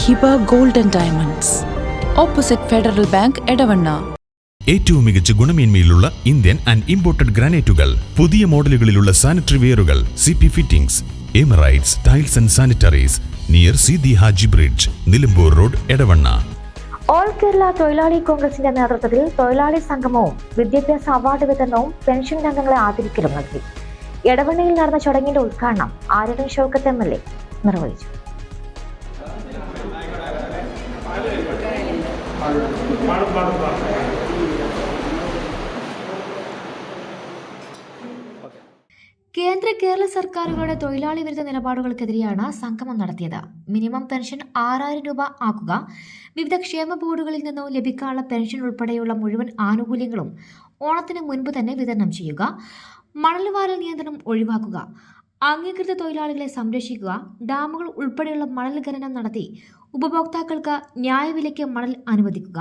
Hiba gold and diamonds. Opposite Federal Bank Edavanna. ഏറ്റവും മികച്ച ഗുണമേന്മയിലുള്ള ഇന്ത്യൻ ആൻഡ് ഇമ്പോർട്ടഡ് ഗ്രാനൈറ്റുകൾ പുതിയ മോഡലുകളിലുള്ള sanitary വെയറുകൾ C P fittings Emirates tiles and sanitaries near C D Haji bridge Nilambur road Edavanna. All Kerala തൊഴിലാളി കോൺഗ്രസിന്റെ നേതൃത്വത്തിൽ തൊഴിലാളി സംഗമവും വിദ്യാഭ്യാസ അവാർഡ് വിതരണവും പെൻഷൻ അംഗങ്ങളെ ആദരിക്കലും നടത്തി. എടവണ്ണയിൽ നടന്ന ചടങ്ങിന്റെ ഉദ്ഘാടനം Aryadan Shoukath M L A നിർവഹിച്ചു. കേന്ദ്ര കേരള സർക്കാരുകളുടെ തൊഴിലാളി വിരുദ്ധ നിലപാടുകൾക്കെതിരെയാണ് സംഗമം നടത്തിയത്. മിനിമം പെൻഷൻ ആറായിരം രൂപ ആക്കുക. വിവിധ ക്ഷേമ ബോർഡുകളിൽ നിന്നും ലഭിക്കാനുള്ള പെൻഷൻ ഉൾപ്പെടെയുള്ള മുഴുവൻ ആനുകൂല്യങ്ങളും ഓണത്തിന് മുൻപ് തന്നെ വിതരണം ചെയ്യുക. മണൽവാരൽ നിയന്ത്രണം ഒഴിവാക്കുക. അംഗീകൃത തൊഴിലാളികളെ സംരക്ഷിക്കുക ഡാമുകൾ ഉൾപ്പെടെയുള്ള മണൽ ഖനനം നടത്തി ഉപഭോക്താക്കൾക്ക് ന്യായവിലയ്ക്ക് മണൽ അനുവദിക്കുക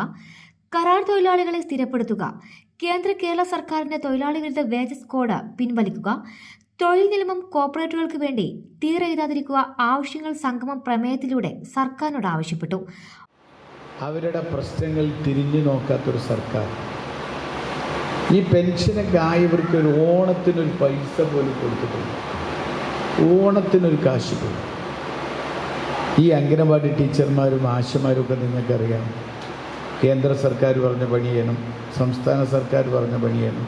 കരാർ തൊഴിലാളികളെ സ്ഥിരപ്പെടുത്തുക കേന്ദ്ര കേരള സർക്കാരിന്റെ തൊഴിലാളി വേജസ് കോഡ് പിൻവലിക്കുക തൊഴിൽ നിയമം കോർപ്പറേറ്റുകൾക്ക് വേണ്ടി തീരെഴുതാതിരിക്കുക ആവശ്യങ്ങൾ സംഗമം പ്രമേയത്തിലൂടെ സർക്കാരിനോട് ആവശ്യപ്പെട്ടു. അവരുടെ പ്രശ്നങ്ങൾ തിരിഞ്ഞു നോക്കാത്തൊരു സർക്കാർ. ഈ പെൻഷനൊക്കെ ആയവർക്ക് ഒരു ഓണത്തിനൊരു പൈസ പോലും കൊടുത്തിട്ടില്ല. ഓണത്തിനൊരു കാശ് പോലും ഈ അംഗനവാടി ടീച്ചർമാരും ആശമാരും ഒക്കെ നിങ്ങൾക്കറിയാം. കേന്ദ്ര സർക്കാർ പറഞ്ഞ പണി ചെയ്യണം സംസ്ഥാന സർക്കാർ പറഞ്ഞ പണി ചെയ്യണം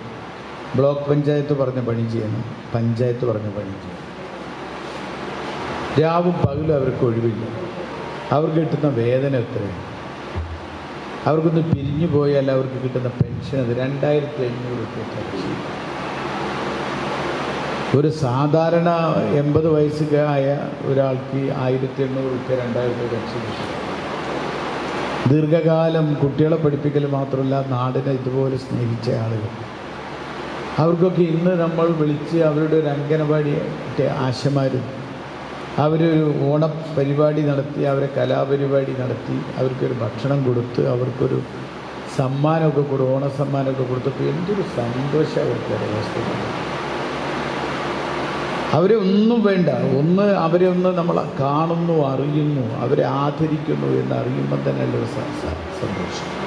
ബ്ലോക്ക് പഞ്ചായത്ത് പറഞ്ഞ പണി ചെയ്യണം പഞ്ചായത്ത് പറഞ്ഞ പണി ചെയ്യണം. രാവും പകലും അവർക്ക് ഒഴിവില്ല. അവർക്ക് കിട്ടുന്ന വേദന എത്രയാണ്? അവർക്കൊന്ന് പിരിഞ്ഞു പോയാൽ അവർക്ക് കിട്ടുന്ന പെൻഷൻ അത് രണ്ടായിരത്തി അഞ്ഞൂറ് രൂപ പെൻഷൻ ഒരു സാധാരണ എൺപത് വയസ്സുകാരായ ഒരാൾക്ക് ആയിരത്തി എണ്ണൂറ് രൂപ രണ്ടായിരം രൂപ വെച്ച് ദീർഘകാലം കുട്ടികളെ പഠിപ്പിക്കൽ മാത്രമല്ല നാടിനെ ഇതുപോലെ സ്നേഹിച്ച ആളുകൾ. അവർക്കൊക്കെ ഇന്ന് നമ്മൾ വിളിച്ച് അവരുടെ ഒരു അംഗനവാടി ആശമാരും അവരൊരു ഓണ പരിപാടി നടത്തി അവരെ കലാപരിപാടി നടത്തി അവർക്കൊരു ഭക്ഷണം കൊടുത്ത് അവർക്കൊരു സമ്മാനമൊക്കെ കൊടുത്ത് ഓണ സമ്മാനമൊക്കെ കൊടുത്തപ്പോൾ എന്തൊരു സന്തോഷം അവർക്ക് അവസ്ഥ അവരെ ഒന്നും വേണ്ട. ഒന്ന് അവരെ ഒന്ന് നമ്മൾ കാണുന്നു അറിയുന്നു അവരെ ആദരിക്കുന്നു എന്ന് അറിയുമ്പോൾ തന്നെ സ- സന്തോഷം.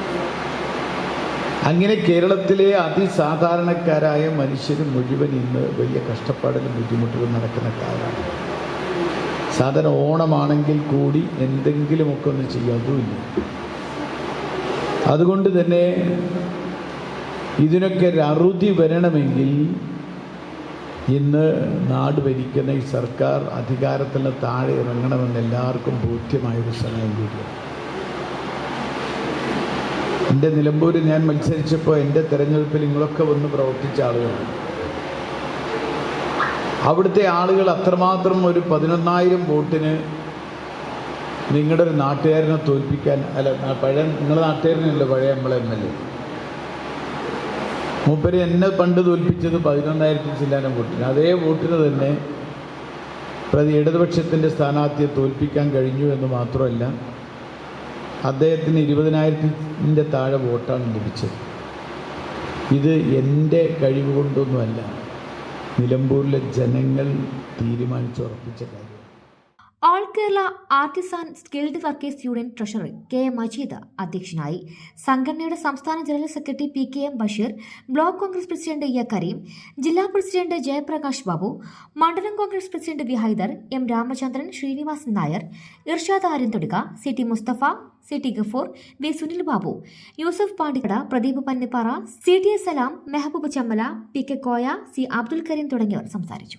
അങ്ങനെ കേരളത്തിലെ അതിസാധാരണക്കാരായ മനുഷ്യർ മുഴുവൻ ഇന്ന് വലിയ കഷ്ടപ്പാടിലും ബുദ്ധിമുട്ടിലും നടക്കുന്ന കാലമാണ്. സാധാരണ ഓണമാണെങ്കിൽ കൂടി എന്തെങ്കിലുമൊക്കെ ഒന്ന് ചെയ്യാതുമില്ല അതുകൊണ്ട് തന്നെ ഇതിനൊക്കെ ഒരു അറുതി വരണമെങ്കിൽ ഇന്ന് നാട് ഭരിക്കുന്ന ഈ സർക്കാർ അധികാരത്തിൽ നിന്ന് താഴെ ഇറങ്ങണമെന്ന് എല്ലാവർക്കും ബോധ്യമായൊരു സമയം കൂടിയാണ്. എന്റെ നിലമ്പൂരിൽ ഞാൻ മത്സരിച്ചപ്പോൾ എന്റെ തിരഞ്ഞെടുപ്പിൽ നിങ്ങളൊക്കെ വന്ന് പ്രവർത്തിച്ച ആളുകളാണ്. അവിടുത്തെ ആളുകൾ അത്രമാത്രം ഒരു പതിനൊന്നായിരം വോട്ടിന് നിങ്ങളുടെ ഒരു നാട്ടുകാരനെ തോൽപ്പിക്കാൻ അല്ല പഴയ നിങ്ങളുടെ നാട്ടുകാരനല്ലോ പഴയ നമ്മളെ എം എൽ എ? മൂപ്പര് എന്നെ പണ്ട് തോൽപ്പിച്ചത് പതിനൊന്നായിരത്തി ചില്ലാനം വോട്ടിന്. അതേ വോട്ടിന് തന്നെ പ്രതി ഇടതുപക്ഷത്തിന്റെ സ്ഥാനാർത്ഥിയെ തോൽപ്പിക്കാൻ കഴിഞ്ഞു എന്ന് മാത്രമല്ല അദ്ദേഹത്തിന് ഇരുപതിനായിരത്തിന്റെ താഴെ വോട്ടാണ് ലഭിച്ചത്. ഇത് എന്റെ കഴിവ് കൊണ്ടൊന്നുമല്ല നിലമ്പൂരിലെ ജനങ്ങൾ തീരുമാനിച്ചുറപ്പിച്ച കാര്യം all Kerala artisan skilled workers union treasurer K Majeed അധ്യക്ഷനായി. സംഘടനയുടെ സംസ്ഥാന general secretary P K M Basheer block Congress president A Kareem ജില്ലാ പ്രസിഡന്റ് ജയപ്രകാശ് ബാബു മണ്ഡലം Congress president V Haider M Ramachandran Sreenivasan Nair Irshad Aryanthoduka C T Mustafa C T Gafoor V Sunil Babu Yusuf Pandikkad Pradeep Pannippara C T S Salam Mehboob Chammala P K Koya C Abdul Kareem തുടങ്ങിയവർ സംസാരിച്ചു.